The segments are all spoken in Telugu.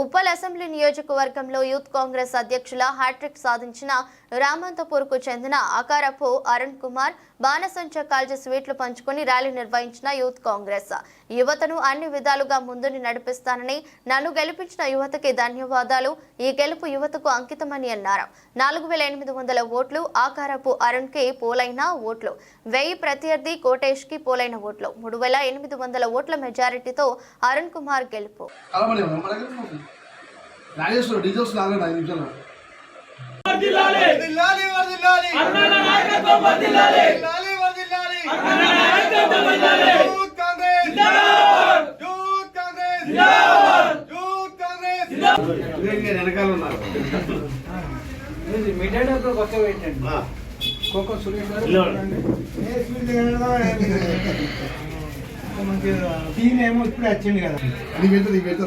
Uppal assembly నియోజకవర్గంలో యూత్ కాంగ్రెస్ అధ్యక్షుల హ్యాట్రిక్ సాధించిన రామంతపూర్కు చెందిన అకారపు అరుణ్ కుమార్ బాణసంచ కాల్చి స్వీట్లు పంచుకొని ర్యాలీ నిర్వహించిన యూత్ కాంగ్రెస్. యువతను అన్ని విధాలుగా ముందుని నడిపిస్తానని నన్ను గెలిపించిన యువతకి ధన్యవాదాలు ఈ గెలుపు యువతకు అంకితమని అన్నారు. నాలుగు వేల ఎనిమిది వందల ఓట్లు ఆకారపు అరుణ్కి పోలైన ఓట్లు. వెయ్యి ప్రత్యర్థి కోటేష్కి పోలైన ఓట్లు. మూడు వేల ఎనిమిది వందల ఓట్ల మెజారిటీతో అరుణ్ కుమార్ గెలుపు. రాజేశ్వరం డీజల్స్ లాగండి ఐదు నిమిషాలు వెనకాల ఉన్నారు మీడియాలో కొత్త పెట్టండి కోకో సురేష్ గారు? టీం ఏమో ఇప్పుడే వచ్చింది కదా. నీ పెడతా నీ పెడతా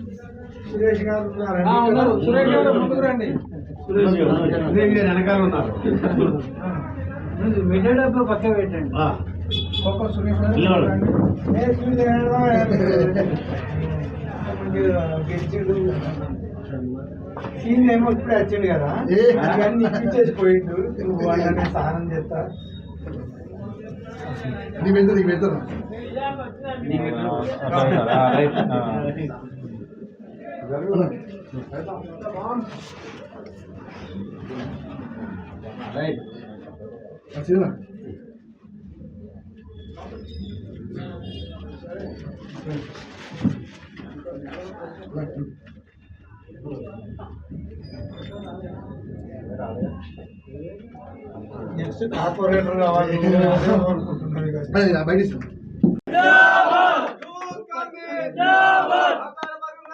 సురేష్ గారు ఉన్నారు. సురేష్ గారు ముందుకు రండి. వెనకాల ఉన్నారు. మీడియాలో కొత్త పెట్టండి. కోకో సురేష్ గారు సురేష్ గారు గెలిచిండు టీం ఏమో ఇప్పుడే వచ్చింది కదా. అవన్నీ ఇప్పించేసి పోయిండు. నువ్వు వాళ్ళని స్నానం చేస్తా. నీ పెడతా నీ నెక్స్ట్ కార్పొరేటర్ కావాలి బయట ఇస్తాను యూత్ కాంగ్రెస్ జిందాబాద్ అకార బరుగుల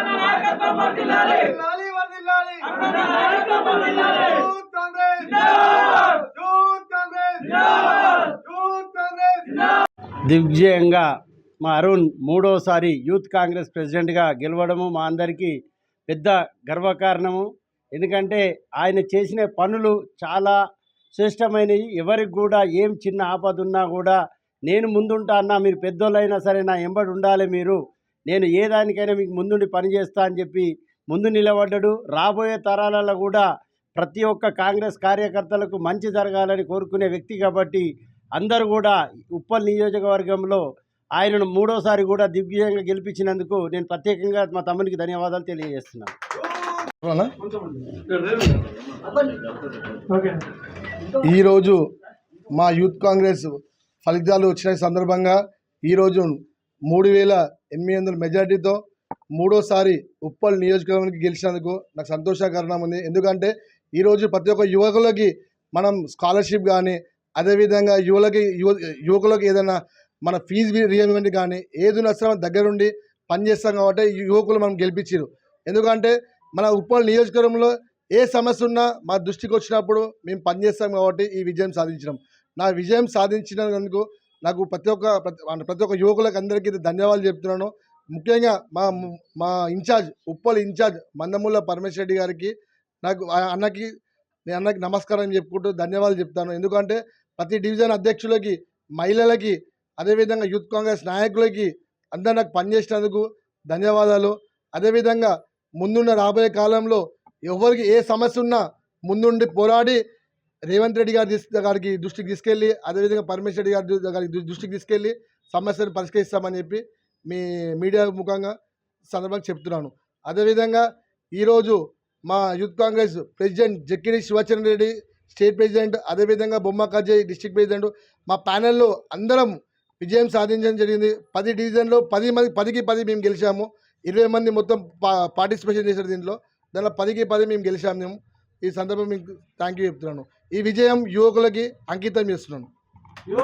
నాయకత్వం వర్ధిల్లాలి వర్ధిల్లాలి వర్ధిల్లాలి నాయకత్వం వర్ధిల్లాలి కాంగ్రెస్. జిందాబాద్. కాంగ్రెస్. జిందాబాద్. కాంగ్రెస్. జిందాబాద్. దిగ్విజయంగా మా అరుణ్ మూడోసారి యూత్ కాంగ్రెస్ ప్రెసిడెంట్గా గెలవడము మా అందరికీ పెద్ద గర్వకారణము. ఎందుకంటే ఆయన చేసిన పనులు చాలా శ్రేష్టమైనవి. ఎవరికి కూడా ఏం చిన్న ఆపద ఉన్నా కూడా నేను ముందుంటా అన్నా మీరు పెద్దోళ్ళైనా సరే నా ఎంబడి ఉండాలి మీరు. నేను ఏ దానికైనా మీకు ముందుండి పనిచేస్తా అని చెప్పి ముందు నిలబడ్డాడు. రాబోయే తరాలలో కూడా ప్రతి ఒక్క కాంగ్రెస్ కార్యకర్తలకు మంచి జరగాలని కోరుకునే వ్యక్తి కాబట్టి అందరూ కూడా ఉప్పల్ నియోజకవర్గంలో ఆయనను మూడోసారి కూడా దిగ్విజయంగా గెలిపించినందుకు నేను ప్రత్యేకంగా మా తమ్మునికి ధన్యవాదాలు తెలియజేస్తున్నాను. ఈరోజు మా యూత్ కాంగ్రెస్ ఫలితాలు వచ్చిన సందర్భంగా ఈరోజు మూడు వేల ఎనిమిది వందల మెజార్టీతో మూడోసారి ఉప్పల్ నియోజకవర్గానికి గెలిచినందుకు నాకు సంతోషకరణం ఉంది ఎందుకంటే ఈరోజు ప్రతి ఒక్క యువకులకి మనం స్కాలర్షిప్ కానీ అదేవిధంగా యువలకి యువ యువకులకు ఏదైనా మన ఫీజు రియమెంట్ కానీ ఏది నష్టం దగ్గరుండి పనిచేస్తాం కాబట్టి ఈ యువకులు మనం గెలిపించారు ఎందుకంటే మన ఉప్పల్ నియోజకవర్గంలో ఏ సమస్య ఉన్నా మా దృష్టికి వచ్చినప్పుడు మేము పనిచేస్తాం కాబట్టి ఈ విజయం సాధించినాం. నా విజయం సాధించినందుకు నాకు ప్రతి ఒక్క ప్రతి ప్రతి ఒక్క యువకులకు అందరికీ ధన్యవాదాలు చెప్తున్నాను. ముఖ్యంగా మా మా ఇన్ఛార్జ్ ఉప్పల్ ఇన్ఛార్జ్ మందమూల పరమేశ్వర రెడ్డి గారికి నాకు ఆ అన్నకి నేను అన్నకి నమస్కారం చెప్పుకుంటూ ధన్యవాదాలు చెప్తాను. ఎందుకంటే ప్రతి డివిజన్ అధ్యక్షులకి మహిళలకి అదేవిధంగా యూత్ కాంగ్రెస్ నాయకులకి అందరు నాకు పనిచేసినందుకు ధన్యవాదాలు. అదేవిధంగా ముందున్న రాబోయే కాలంలో ఎవరికి ఏ సమస్య ఉన్నా ముందుండి పోరాడి రేవంత్ రెడ్డి గారి గారికి దృష్టికి తీసుకెళ్ళి అదేవిధంగా పరమేశ్వర రెడ్డి గారి గారికి దృష్టికి తీసుకెళ్ళి సమస్యను పరిష్కరిస్తామని చెప్పి మీ మీడియా ముఖంగా సందర్భంగా చెప్తున్నాను. అదేవిధంగా ఈరోజు మా youth Congress president Jakkidi Shivacharan Reddy state president అదేవిధంగా బొమ్మ కజయ్ డిస్టిక్ ప్రెసిడెంట్ మా ప్యానెల్లో అందరం విజయం సాధించడం జరిగింది. పది డివిజన్లో పది మంది పదికి పది మేము గెలిచాము. ఇరవై మంది మొత్తం పార్టిసిపేషన్ చేశారు దీంట్లో. దాంట్లో పదికి పది మేము గెలిచాము. మేము ఈ సందర్భం మీకు థ్యాంక్ యూ చెప్తున్నాను. ఈ విజయం యువకులకి అంకితం చేస్తున్నాను.